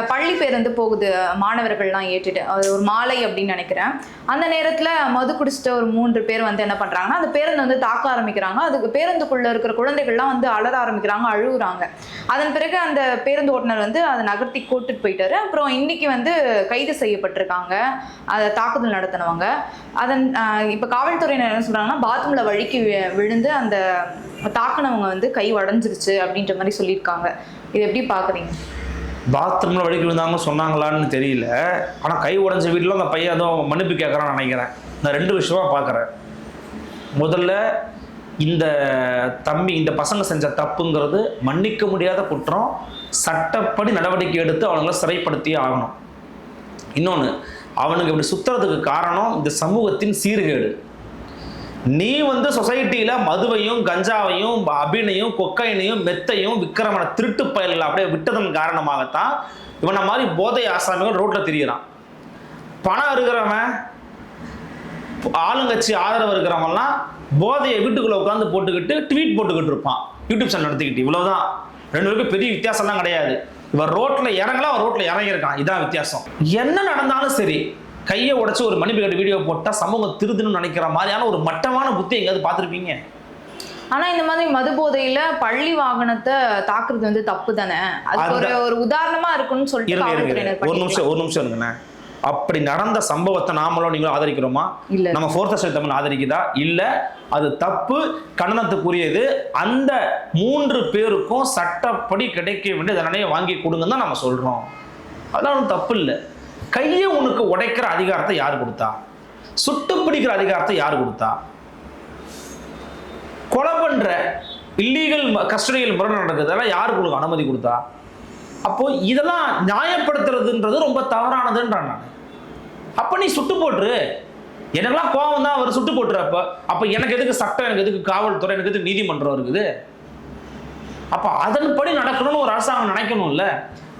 பள்ளி பேருந்து போகுது மாணவர்கள்லாம் ஏற்றிட்டு. அது ஒரு மாலை அப்படின்னு நினைக்கிறேன். அந்த நேரத்தில் மது குடிச்சிட்ட ஒரு மூன்று பேர் வந்து என்ன பண்ணுறாங்கன்னா அந்த பேருந்து வந்து தாக்க ஆரம்பிக்கிறாங்க. அதுக்கு பேருந்துக்குள்ளே இருக்கிற குழந்தைகள்லாம் வந்து அலற ஆரம்பிக்கிறாங்க அழுகுறாங்க. அதன் பிறகு அந்த பேருந்து ஓட்டுநர் வந்து அதை நகர்த்தி கூட்டிட்டு போயிட்டாரு. அப்புறம் இன்னைக்கு வந்து கைது செய்யப்பட்டிருக்காங்க. அதை தாக்குதல் நடத்தினவங்க. அதன் இப்போ காவல்துறையினர் என்ன சொல்கிறாங்கன்னா பாத்ரூமில் வழுக்கி விழுந்து அந்த தாக்குனவங்க வந்து கை உடஞ்சிருச்சு அப்படின்ற மாதிரி சொல்லியிருக்காங்க. இது எப்படி பார்க்குறீங்க பாத்ரூமில் வழிக்கு விழுந்தாங்க சொன்னாங்களான்னு தெரியல. ஆனால் கை உடைஞ்ச வீட்டில் அந்த பையன் ஏதோ மன்னிப்பு கேட்குறான்னு நினைக்கிறேன். நான் ரெண்டு விஷயமா பார்க்குறேன் முதல்ல இந்த தம்பி இந்த பசங்க செஞ்ச தப்புங்கிறது மன்னிக்க முடியாத குற்றம் சட்டப்படி நடவடிக்கை எடுத்து அவங்கள சிறைப்படுத்தியே ஆகணும். இன்னொன்று அவனுக்கு இப்படி சுத்துறதுக்கு காரணம் இந்த சமூகத்தின் சீர்கேடு. நீ வந்து சொசைட்டியில மதுவையும் கஞ்சாவையும் அபினையும் கொக்கைனையும் மெத்தையும் விக்கிரமன திருட்டு பயல்களை அப்படியே விட்டதன் காரணமாகத்தான் இவனை மாதிரி போதை ஆசாமிகள் ரோட்ல திரியிறான். பணம் இருக்கிறவன் ஆளுங்கட்சி ஆதரவு இருக்கிறவன்லாம் போதையை வீட்டுக்குள்ள உட்காந்து போட்டுக்கிட்டு ட்வீட் போட்டுக்கிட்டு இருப்பான். யூடியூப் சேனல் நடத்திக்கிட்டு இவ்வளவுதான். ரெண்டு பேருக்கும் பெரிய வித்தியாசம்லாம் கிடையாது. இவன் ரோட்ல இறங்கலாம் அவன் ரோட்ல இறங்கியிருக்கான். இதான் வித்தியாசம். என்ன நடந்தாலும் சரி கையை உடைச்சு ஒரு மன்னிப்பு கேட்டு வீடியோ போட்டா சமூகம் திருதுன்னு நினைக்கிற மாதிரியான ஒரு மட்டமான புத்தி எங்கேயாவது பார்த்துருப்பீங்க? ஆனா இந்த மாதிரி மது போதையில பள்ளி வாகனத்தை தாக்குறது வந்து தப்பு தானே? அதுக்கு ஒரு ஒரு உதாரணமா இருக்குன்னு சொல்லிட்டு. ஒரு நிமிஷம். ஒரு நிமிஷம் இருங்கண்ணே. அப்படி நடந்த சம்பவத்தை நாமளும் நீங்களும் ஆதரிக்கிறோமா? இல்ல. நம்ம ஃபோர்த் ஸ்டேட் தமிழ் ஆதரிக்குதா? இல்ல. அது தப்பு கண்டனத்துக்குரியது. அந்த மூன்று பேருக்கும் சட்டப்படி கிடைக்க வேண்டிய தண்டனையை வாங்கி கொடுங்கன்னு தான் நம்ம சொல்றோம். அதெல்லாம் ஒன்றும் தப்பு இல்லை. கையை உனக்கு உடைக்கிற அதிகாரத்தை யார் கொடுத்தா? சுட்டு பிடிக்கிற அதிகாரத்தை யார் கொடுத்தா? கொலை பண்ணுற இல்லீகல் கஸ்டடியில் முறை நடக்குதெல்லாம் யார் உங்களுக்கு அனுமதி கொடுத்தா? அப்போ இதெல்லாம் நியாயப்படுத்துறதுன்றது ரொம்ப தவறானதுன்றான் நான். அப்போ நீ சுட்டு போட்டுரு. எனக்கெல்லாம் கோவம் தான் அவர் சுட்டு போட்டுரு அப்போ. அப்போ எனக்கு எதுக்கு சட்டம் எனக்கு எதுக்கு காவல்துறை எனக்கு எதுக்கு நீதிமன்றம் இருக்குது? அப்போ அதன்படி நடக்கணும்னு ஒரு அரசாங்கம் நினைக்கணும்ல.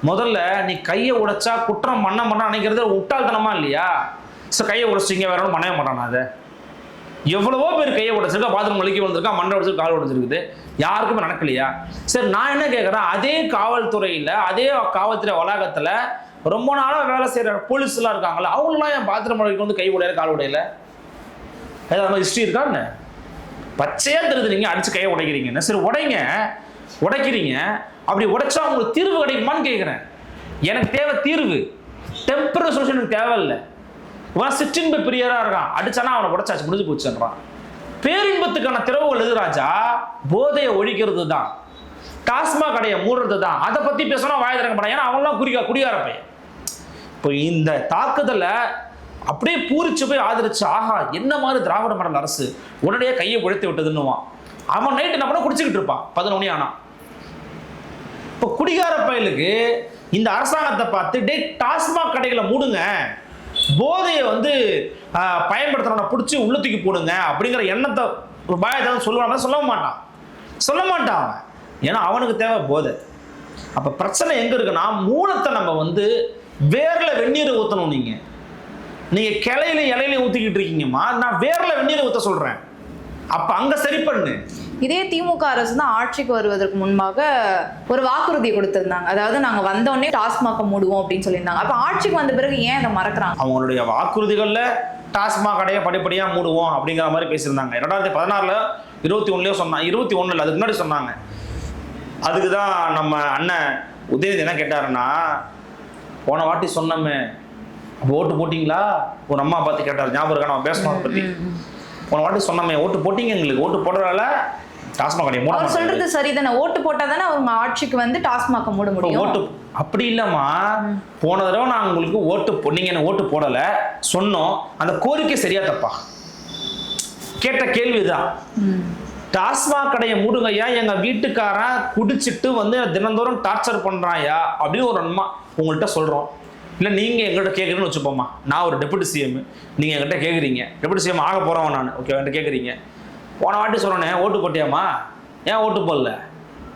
முதல்ல நீ கையை உடைச்சா குற்றம் பண்ண பண்ண நினைக்கிறது முட்டாள்தனமா இல்லையா? ஸோ கையை உடைச்சிங்க வேற ஒன்றும் பண்ணவே மாட்டானா அதை? எவ்வளவோ பேர் கையை உடைச்சிருக்கா பாத்ரூம் வலிக்கு வந்திருக்கா மண்டை உடைச்சிருக்கு கால் உடைச்சிருக்குது. யாருக்குமே நடக்கலையா? சரி நான் என்ன கேட்குறேன் அதே காவல்துறையில் அதே காவல்துறை வளாகத்தில் ரொம்ப நாளாக வேலை செய்கிற போலீஸ்லாம் இருக்காங்கல்ல அவங்களாம் என் பாத்ரூம் வலிக்கு வந்து கை உடையல கால் உடையல? ஏதாவது மாதிரி ஹிஸ்ட்ரி இருக்கான்னு பச்சையாக தெரியுது நீங்கள் அடித்து கையை உடைக்கிறீங்கன்னு. சரி உடைங்க. உடைக்கிறீங்க. அப்படி உடைச்சா உங்களுக்கு தீர்வு கிடைக்குமான்னு கேட்குறேன் எனக்கு தேவை தீர்வு. டெம்பரரி சொல்யூஷன் எனக்கு தேவையில்லை. இவன் சிற்றின்ப பிரியராக இருக்கான். அடிச்சானா அவனை உடைச்சாச்சு முடிஞ்சு போச்சுன்றான். பேரின்பத்துக்கான திறவுகள் எது ராஜா? போதையை ஒழிக்கிறது தான். டாஸ்மாக் கடையை மூடுறது தான். அதை பற்றி பேசணும் வாய திறக்க மாட்டான். ஏன்னா அவன்லாம் குறிக்கா குடியார பையன். இப்போ இந்த தாக்குதலை அப்படியே பூரிச்சு போய் ஆதரிச்சு ஆஹா என்ன மாதிரி திராவிட மண்டல அரசு உடனடியாக கையை உழைத்து விட்டதுன்னுவான். அவன் நைட்டு என்ன பண்ண குடிச்சுக்கிட்டு இருப்பான். பதினொன்று மணி ஆனா. இப்போ குடிகார பயலுக்கு இந்த அரசாங்கத்தை பார்த்து டே டாஸ்மாக் கடைகளை மூடுங்க. போதையை வந்து பயன்படுத்துறவனை பிடிச்சி உள்ள தூக்கி போடுங்க. அப்படிங்கிற எண்ணத்தை ஒரு பாயத்தை சொல்லுவான்? சொல்ல மாட்டான். சொல்ல மாட்டான் அவன். ஏன்னா அவனுக்கு தேவை போதை. அப்போ பிரச்சனை எங்கே இருக்குன்னா மூலத்தை நம்ம வந்து வேரில் வெந்நீரை ஊற்றணும் நீங்கள் நீங்கள் கிளையில இலையில ஊற்றிக்கிட்டு இருக்கீங்கம்மா. நான் வேரில் வெந்நீரை ஊற்ற சொல்கிறேன் அப்போ அங்கே சரி பண்ணு. இதே திமுக அரசு தான் ஆட்சிக்கு வருவதற்கு முன்பாக ஒரு வாக்குறுதி கொடுத்திருந்தாங்க. அதாவது நாங்க வந்தோடனே டாஸ்மாக மூடுவோம் அப்படின்னு சொல்லியிருந்தாங்க. அப்ப ஆட்சிக்கு வந்த பிறகு ஏன் இதை மறக்கிறாங்க? அவங்களுடைய வாக்குறுதிகளில் டாஸ்மாக் கடையை படிப்படியாக மூடுவோம் அப்படிங்கிற மாதிரி பேசியிருந்தாங்க. ரெண்டாயிரத்தி பதினாறில் இருபத்தி ஒன்றுலேயே சொன்னாங்க. இருபத்தி ஒன்றில் அதுக்கு முன்னாடி சொன்னாங்க. அதுக்கு தான் நம்ம அண்ணன் உதயநிதி என்ன கேட்டாருன்னா போன வாட்டி சொன்னோமே அப்போ ஓட்டு போட்டிங்களா? ஒரு அம்மா பார்த்து கேட்டார். ஞாபகம் இருக்கா? நம்ம பேசணும் அதை பற்றி போன வாட்டி சொன்னோமே ஓட்டு போட்டீங்க எங்களுக்கு ஓட்டு போடுறதால டாஸ்மாக் அவர். சொல்றது சரிதானே ஓட்டு போட்டா தானே அவங்க ஆட்சிக்கு வந்து டாஸ்மாக மூட முடியும்? ஓட்டு அப்படி இல்லைம்மா. போன தடவை நான் உங்களுக்கு ஓட்டு நீங்க என்ன ஓட்டு போடலை சொன்னோம். அந்த கோரிக்கை சரியா தப்பா? கேட்ட கேள்விதான் டாஸ்மாக் கடையை மூடுங்கய்யா எங்க வீட்டுக்காரன் குடிச்சிட்டு வந்து தினந்தோறும் டார்ச்சர் பண்றாயா அப்படின்னு ஒரு அம்மா உங்கள்கிட்ட சொல்றோம். இல்லை நீங்கள் எங்கள்கிட்ட கேட்குறீங்கன்னு வச்சுப்போம்மா. நான் ஒரு டெபுட்டி சிஎம் நீங்கள் என்கிட்ட கேட்குறீங்க டெபுட்டி சிஎம் ஆக போகிறவன் நான். ஓகே என்கிட்ட கேட்குறீங்க போன வாட்டி சொன்னேன் ஓட்டு போட்டியாம்மா? ஏன் ஓட்டு போடல?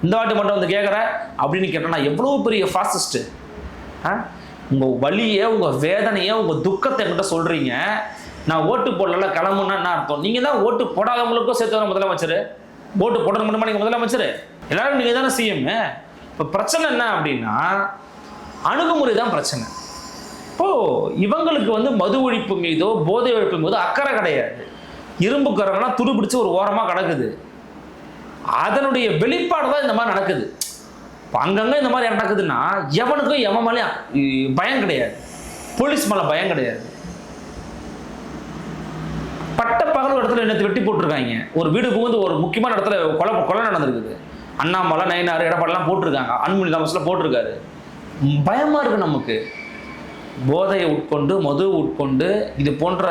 இந்த வாட்டி மட்டும் வந்து கேட்குற அப்படின்னு கேட்டேன்னா எவ்வளோ பெரிய ஃபாசிஸ்ட்டு ஆ? உங்கள் வலியை உங்கள் வேதனையை உங்கள் துக்கத்தை என்கிட்ட சொல்கிறீங்க நான் ஓட்டு போடல கிளம்புன்னா என்ன அர்த்தம்? நீங்கள் தான் ஓட்டு போடாதவங்களுக்கும் சேர்த்து வர முதலமைச்சர்? ஓட்டு போடுறது மட்டுமா நீங்கள் முதலமைச்சர்? எல்லாரும் நீங்கள் தானே சிஎம் இப்போ பிரச்சனை என்ன அப்படின்னா அணுகுமுறை தான் பிரச்சனை. இப்போ இவங்களுக்கு வந்து மது ஒழிப்பு மீதோ போதை ஒழிப்பு மீதோ அக்கறை கிடையாது. இரும்பு கரங்கன்னா துருபிடிச்சு ஒரு ஓரமாக கிடக்குது. அதனுடைய வெளிப்பாடு தான் இந்த மாதிரி நடக்குது. இப்போ அங்கங்கே இந்த மாதிரி நடக்குதுன்னா எவனுக்கும் எவன் மேலேயும் பயம் கிடையாது. போலீஸ் மேலே பயம் கிடையாது. பட்ட பகல் இடத்துல என்னத்தை வெட்டி போட்டிருக்காங்க. ஒரு வீடு புகுந்து ஒரு முக்கியமான இடத்துல கொலை கொலை நடந்திருக்குது. அண்ணாமலை நயனார் எடப்பாடெல்லாம் போட்டிருக்காங்க. அன்புமணி தாமஸ்லாம் போட்டிருக்காரு. பயமாக இருக்குது நமக்கு. போதையை உட்கொண்டு மது உட்கொண்டு இது போன்ற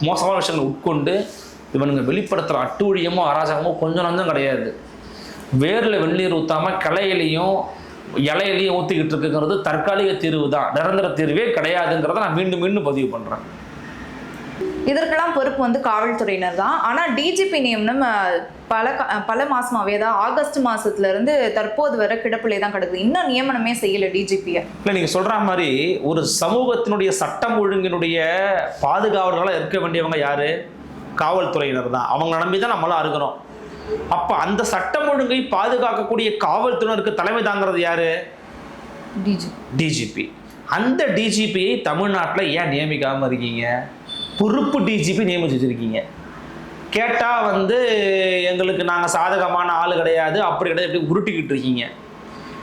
மோசமான விஷயங்களை உட்கொண்டு இவனுங்க வெளிப்படுத்துகிற அட்டுழியமோ அராஜகமோ கொஞ்சம் நஞ்சம் கிடையாது. வேரில் வெந்நீர் ஊற்றாம கிளையிலையும் இலையிலையும் ஊற்றிக்கிட்டு இருக்குங்கிறது தற்காலிக தீர்வு தான் நிரந்தர தீர்வே கிடையாதுங்கிறத நான் மீண்டும் மீண்டும் பதிவு பண்ணுறேன் இதற்கெல்லாம் பொறுப்பு வந்து காவல்துறையினர் தான். ஆனா டிஜிபி நியமனம் பல பல மாசமாவே தான் ஆகஸ்ட் மாசத்துல இருந்து தற்போது வரை கிடப்பிலே தான் கிடக்குது. இன்னும் நியமனமே செய்யல டிஜிபியை இல்லை நீங்கள் சொல்கிற மாதிரி ஒரு சமூகத்தினுடைய சட்டம் ஒழுங்கினுடைய பாதுகாவலர்களாக இருக்க வேண்டியவங்க யாரு? காவல்துறையினர் தான். அவங்கள நம்பி தான் நம்மளாம் இருக்கிறோம் அப்போ அந்த சட்டம் ஒழுங்கை பாதுகாக்கக்கூடிய காவல்துறையினருக்கு தலைமை தாங்கிறது யாரு? டிஜி டிஜிபி அந்த டிஜிபியை தமிழ்நாட்டில் ஏன் நியமிக்காமல் இருக்கீங்க? பொறுப்பு டிஜிபி நியமிச்சு வச்சுருக்கீங்க. கேட்டால் வந்து எங்களுக்கு நாங்கள் சாதகமான ஆள் கிடையாது. அப்படி கிடையாது. இப்படி உருட்டிக்கிட்டு இருக்கீங்க.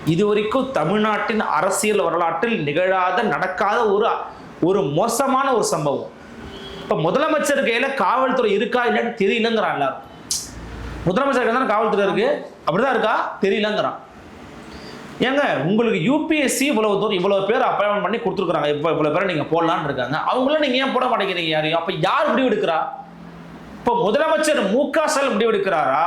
இது வரைக்கும் தமிழ்நாட்டின் அரசியல் வரலாற்றில் நிகழாத நடக்காத ஒரு ஒரு மோசமான ஒரு சம்பவம். இப்போ முதலமைச்சர் கையில் காவல்துறை இருக்கா இல்லைன்னு தெரியலங்கிறான் எல்லாரும். முதலமைச்சர் கையில் தானே காவல்துறை இருக்கு? அப்படிதான் இருக்கா? தெரியலங்கிறான். ஏங்க உங்களுக்கு யூபிஎஸ்சி இவ்வளவு தூரம் இவ்வளவு பேர் அப்பாயின்மெண்ட் பண்ணி கொடுத்துருக்காங்க இப்போ இவ்வளவு பேர் நீங்க போடலான்னு இருக்காங்க. அவங்களும் நீங்க ஏன் போட மாட்டேங்கிறீங்க யாரையும்? அப்ப யார் முடிவு எடுக்கிறா இப்போ முதலமைச்சர் மு க ஸ்டாலின் முடிவு எடுக்கிறாரா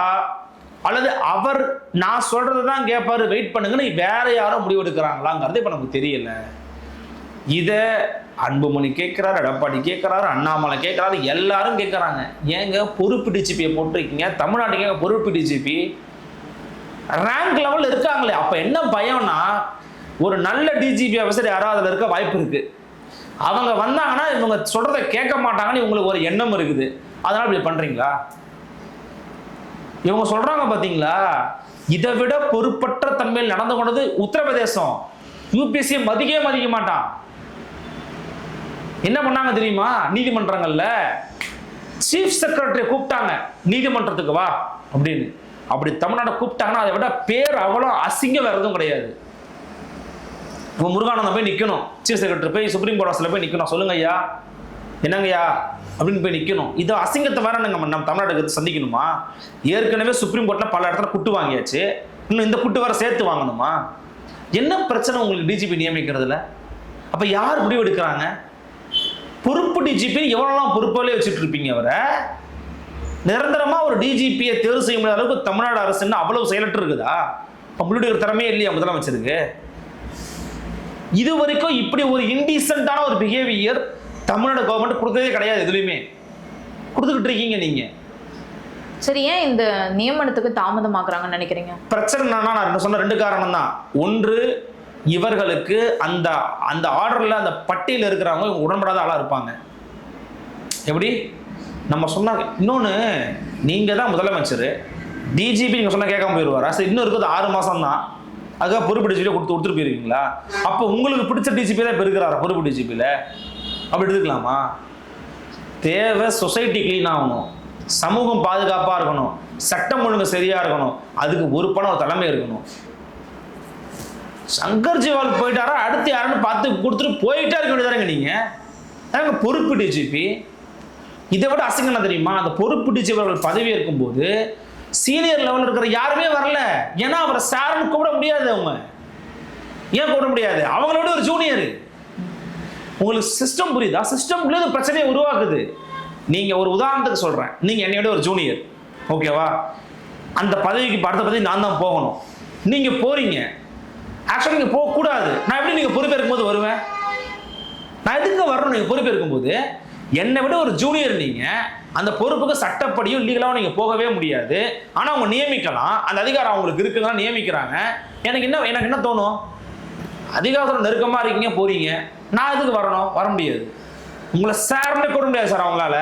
அல்லது அவர் நான் சொல்றது தான் கேட்பாரு வெயிட் பண்ணுங்கன்னு வேற யாரோ முடிவு எடுக்கிறாங்களாங்கிறது இப்போ நமக்கு தெரியல. இதை அன்புமணி கேட்குறாரு எடப்பாடி கேட்குறாரு அண்ணாமலை கேட்குறாரு எல்லாரும் கேட்குறாங்க. ஏங்க பொறுப்பு டிஜிபியை போட்டிருக்கீங்க? தமிழ்நாட்டுக்கு ஏங்க பொறுப்பு டிஜிபி ரேங்க் லெவல் இருக்காங்களே அப்போ என்ன பயம்னா ஒரு நல்ல டிஜிபி ஆஃபீஸர் யாராவது அதில் இருக்க வாய்ப்பு இருக்கு. அவங்க வந்தாங்கன்னா இவங்க சொல்கிறத கேட்க மாட்டாங்கன்னு இவங்களுக்கு ஒரு எண்ணம் இருக்குது. அதனால இப்படி பண்றீங்களா? இவங்க சொல்றாங்க பாத்தீங்களா இதை விட பொறுப்பற்ற தன்மையில் நடந்து கொண்டது உத்தரப்பிரதேசம். யூபிஎஸ்சி மதிக்கவே மதிக்க மாட்டான். என்ன பண்ணாங்க தெரியுமா? நீதிமன்றங்கள்ல சீஃப் செக்ரட்டரி கூப்பிட்டாங்க நீதிமன்றத்துக்கு வா அப்படின்னு. அப்படி தமிழ்நாட்டை கூப்பிட்டாங்கன்னா அதை விட பேர் அவ்வளோ அசிங்கம் வேறு எதுவும் கிடையாது. இப்போ முருகானந்தம் போய் நிற்கணும் சீஃப் செக்ரட்டரி போய் சுப்ரீம் கோர்ட் ஹவுஸில் போய் நிற்கணும் சொல்லுங்க ஐயா. என்னங்கய்யா? அப்படின்னு போய் நிற்கணும் இது அசிங்கத்தை வேற நம்ம நம்ம தமிழ்நாட்டுக்கு சந்திக்கணுமா? ஏற்கனவே சுப்ரீம் கோர்ட்டில் பல இடத்துல குட்டு வாங்கியாச்சு. இன்னும் இந்த குட்டு வேற சேர்த்து வாங்கணுமா? என்ன பிரச்சனை உங்களுக்கு டிஜிபி நியமிக்கிறதுல? அப்போ யார் முடிவு எடுக்கிறாங்க பொறுப்பு டிஜிபி எவ்வளோலாம் பொறுப்பாலே வச்சுட்டு இருப்பீங்க அவரை? நிரந்தரமா ஒரு டிஜிபியை தேர்வு செய்ய முடியாத அளவுக்கு தமிழ்நாடு அரசுன்னு அவ்வளவு செயலற்று இருக்குதா அப்படி ஒரு திறமையே இல்லையா முதலமைச்சருக்கு? இது வரைக்கும் இப்படி ஒரு இன்டீசென்ட்டான ஒரு பிஹேவியர் தமிழ்நாடு கவர்மெண்ட் கொடுத்ததே கிடையாது எதுலையுமே. கொடுத்துக்கிட்டு இருக்கீங்க நீங்க. சரி ஏன் இந்த நியமனத்துக்கு தாமதமாக்குறாங்கன்னு நினைக்கிறீங்க? பிரச்சனை என்னன்னா நான் சொன்ன ரெண்டு காரணம் தான் ஒன்று இவர்களுக்கு அந்த அந்த ஆர்டர்ல அந்த பட்டியலில் இருக்கிறவங்க உடன்படாத ஆளா இருப்பாங்க. எப்படி? நம்ம சொன்னாங்க இன்னொன்று நீங்கள் தான் முதலமைச்சர் டிஜிபி நீங்கள் சொன்னால் கேட்காம போயிடுவாரா சரி இன்னும் இருக்குது ஆறு மாதம் தான் அதுக்காக பொறுப்பு டிஜிபியை கொடுத்து கொடுத்துட்டு போயிருக்கீங்களா அப்போ உங்களுக்கு பிடிச்ச டிஜிபி தான் இப்போ இருக்கிறாரா பொறுப்பு டிஜிபியில் அப்படி எடுத்துக்கலாமா? தேவை சொசைட்டி க்ளீன் ஆகணும். சமூகம் பாதுகாப்பாக இருக்கணும். சட்டம் ஒழுங்கு சரியாக இருக்கணும். அதுக்கு ஒரு பணம் ஒரு தலைமை இருக்கணும். சங்கர் ஜிவால் போயிட்டாரா? அடுத்து யாருன்னு பார்த்து கொடுத்துட்டு போயிட்டே இருக்க வேண்டியதாங்க நீங்கள் பொறுப்பு டிஜிபி இதை விட அசிங்கம் தெரியுமா? அந்த பொறுப்பிடிச்சவர்கள் டிஜிபி அவர்கள் பதவி சீனியர் லெவலில் இருக்கிற யாருமே வரல. ஏன்னா அவரை சார்னு கூப்பிட முடியாது அவங்க. ஏன் கூப்பிட முடியாது? அவங்கள விட ஒரு ஜூனியர் உங்களுக்கு சிஸ்டம் புரியுதா? சிஸ்டம்குள்ளே ஒரு பிரச்சனையை உருவாக்குது. நீங்க ஒரு உதாரணத்துக்கு சொல்றேன். நீங்க என்னையோட ஒரு ஜூனியர் ஓகேவா அந்த பதவிக்கு இப்ப அடுத்த பதவி நான் தான் போகணும். நீங்க போறீங்க. ஆக்சுவலாக நீங்கள் போகக்கூடாது. நான் எப்படி நீங்கள் பொறுப்பேற்கும் போது வருவேன்? நான் எதுக்கு வரணும்? நீங்கள் பொறுப்பேற்கும் போது என்னை விட ஒரு ஜூனியர் நீங்க. அந்த பொறுப்புக்கு சட்டப்படியும் லீகலாகவும் நீங்க போகவே முடியாது. ஆனா அவங்க நியமிக்கலாம். அந்த அதிகாரம் அவங்களுக்கு இருக்குதான் நியமிக்கிறாங்க. எனக்கு என்ன எனக்கு என்ன தோணும்? அதிகாரத்தோட நெருக்கமாக இருக்கீங்க போறீங்க. நான் எதுக்கு வரணும்? வர முடியாது. உங்களை சேர்ந்து கூட முடியாது சார் அவங்களால.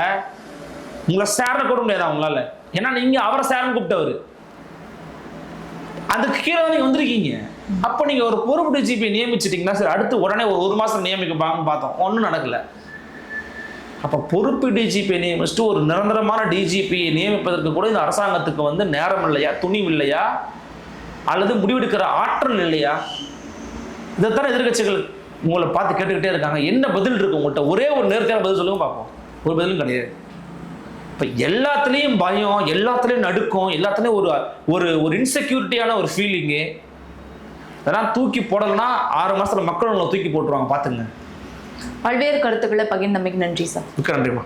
உங்களை சேர்ந்து கூட முடியாது அவங்களால. ஏன்னா நீங்க அவரை சேர்ந்து கூப்பிட்டவர். அதுக்கு கீழே தான் நீங்க வந்திருக்கீங்க. அப்போ நீங்க ஒரு பொறுப்பு டிஜிபி நியமிச்சிட்டீங்கன்னா சார் அடுத்து உடனே ஒரு ஒரு மாசம் நியமிக்கப்பாங்கன்னு பார்த்தோம். ஒன்றும் நடக்கல. அப்போ பொறுப்பு டிஜிபி நியமிச்சுட்டு ஒரு நிரந்தரமான டிஜிபியை நியமிப்பதற்கு கூட இந்த அரசாங்கத்துக்கு வந்து நேரம் இல்லையா? துணிவு இல்லையா? அல்லது முடிவெடுக்கிற ஆற்றல் இல்லையா? இதைத்தானே எதிர்க்கட்சிகள் உங்களை பார்த்து கேட்டுக்கிட்டே இருக்காங்க. என்ன பதில் இருக்கு உங்கள்கிட்ட ஒரே ஒரு நேர்த்தியான பதில் சொல்லுங்க பார்ப்போம். ஒரு பதிலும் கிடையாது. இப்போ எல்லாத்துலேயும் பயம் எல்லாத்துலேயும் நடுக்கம் எல்லாத்துலேயும் ஒரு ஒரு ஒரு இன்செக்யூரிட்டியான ஒரு ஃபீலிங்கு இதெல்லாம் தூக்கி போடலைன்னா ஆறு மாதத்தில் மக்கள் உங்களை தூக்கி போட்டுருவாங்க பார்த்துங்க. பல்வேறு கருத்துக்களை பகிர்ந்தமைக்கு நன்றி சார். மிக்க நன்றிமா